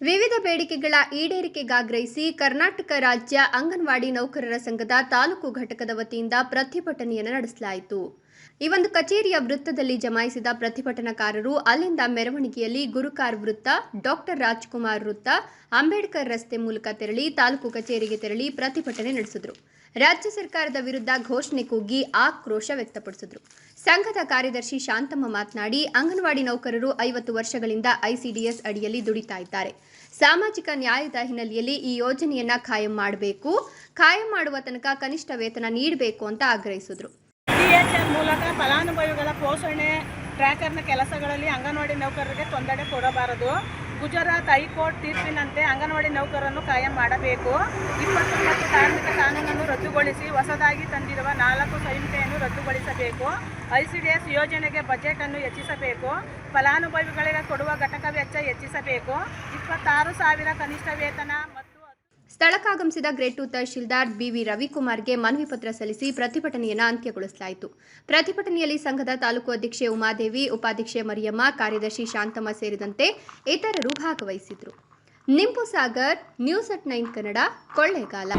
ವಿವಿಧ ಬೇಡಿಕೆಗಳ ಈಡೇರಿಕೆಗಾಗ್ರಹಿಸಿ ಕರ್ನಾಟಕ ರಾಜ್ಯ ಅಂಗನವಾಡಿ ನೌಕರರ ಸಂಘದ ತಾಲೂಕು ಘಟಕದ ವತಿಯಿಂದ ಪ್ರತಿಭಟನೆಯನ್ನು ನಡೆಸಲಾಯಿತು. ಈ ಒಂದು ಕಚೇರಿಯ ವೃತ್ತದಲ್ಲಿ ಜಮಾಯಿಸಿದ ಪ್ರತಿಭಟನಾಕಾರರು ಅಲ್ಲಿಂದ ಮೆರವಣಿಗೆಯಲ್ಲಿ ಗುರುಕಾರ್ ವೃತ್ತ, ಡಾಕ್ಟರ್ ರಾಜ್ಕುಮಾರ್ ವೃತ್ತ, ಅಂಬೇಡ್ಕರ್ ರಸ್ತೆ ಮೂಲಕ ತೆರಳಿ ತಾಲೂಕು ಕಚೇರಿಗೆ ತೆರಳಿ ಪ್ರತಿಭಟನೆ ನಡೆಸಿದರು. ರಾಜ್ಯ ಸರ್ಕಾರದ ವಿರುದ್ಧ ಘೋಷಣೆ ಕೂಗಿ ಆಕ್ರೋಶ ವ್ಯಕ್ತಪಡಿಸಿದರು. ಸಂಘದ ಕಾರ್ಯದರ್ಶಿ ಶಾಂತಮ್ಮ ಮಾತನಾಡಿ, ಅಂಗನವಾಡಿ ನೌಕರರು ಐವತ್ತು ವರ್ಷಗಳಿಂದ ಐಸಿಡಿಎಸ್ ಅಡಿಯಲ್ಲಿ ದುಡಿತಾ ಇದ್ದಾರೆ. ಸಾಮಾಜಿಕ ನ್ಯಾಯದ ಹಿನ್ನೆಲೆಯಲ್ಲಿ ಈ ಯೋಜನೆಯನ್ನ ಖಾಯಂ ಮಾಡಬೇಕು, ಖಾಯಂ ಮಾಡುವ ತನಕ ಕನಿಷ್ಠ ವೇತನ ನೀಡಬೇಕು ಅಂತ ಆಗ್ರಹಿಸಿದರು. ಡಿಎಚ್ಎಲ್ ಮೂಲಕ ಫಲಾನುಭವಿಗಳ ಪೋಷಣೆ, ಟ್ರ್ಯಾಕರ್ನ ಕೆಲಸಗಳಲ್ಲಿ ಅಂಗನವಾಡಿ ನೌಕರರಿಗೆ ತೊಂದರೆ ಕೊಡಬಾರದು. ಗುಜರಾತ್ ಹೈಕೋರ್ಟ್ ತೀರ್ಪಿನಂತೆ ಅಂಗನವಾಡಿ ನೌಕರರನ್ನು ಕಾಯಂ ಮಾಡಬೇಕು. ಇಪ್ಪತ್ತೊಂಬತ್ತು ಕಾರ್ಮಿಕ ಕಾನೂನನ್ನು ರದ್ದುಗೊಳಿಸಿ ಹೊಸದಾಗಿ ತಂದಿರುವ ನಾಲ್ಕು ಸಂಹಿತೆಯನ್ನು ರದ್ದುಗೊಳಿಸಬೇಕು. ಐಸಿಡಿಎಸ್ ಯೋಜನೆಗೆ ಬಜೆಟ್ ಅನ್ನು ಹೆಚ್ಚಿಸಬೇಕು. ಫಲಾನುಭವಿಗಳಿಗೆ ಕೊಡುವ ಘಟಕ ವೆಚ್ಚ ಹೆಚ್ಚಿಸಬೇಕು. ಇಪ್ಪತ್ತಾರು ಸಾವಿರ ಕನಿಷ್ಠ ವೇತನ ಮತ್ತು ಸ್ಥಳಕ್ಕಾಗಮಿಸಿದ ಗ್ರೇಡ್ ಟು ತಹಶೀಲ್ದಾರ್ ಬಿವಿ ರವಿಕುಮಾರ್ಗೆ ಮನವಿ ಪತ್ರ ಸಲ್ಲಿಸಿ ಪ್ರತಿಭಟನೆಯನ್ನು ಅಂತ್ಯಗೊಳಿಸಲಾಯಿತು. ಪ್ರತಿಭಟನೆಯಲ್ಲಿ ಸಂಘದ ತಾಲೂಕು ಅಧ್ಯಕ್ಷೆ ಉಮಾದೇವಿ, ಉಪಾಧ್ಯಕ್ಷೆ ಮರಿಯಮ್ಮ, ಕಾರ್ಯದರ್ಶಿ ಶಾಂತಮ್ಮ ಸೇರಿದಂತೆ ಇತರರು ಭಾಗವಹಿಸಿದ್ರು Nimpu Sagar, news at nine Kannada, Kollegal.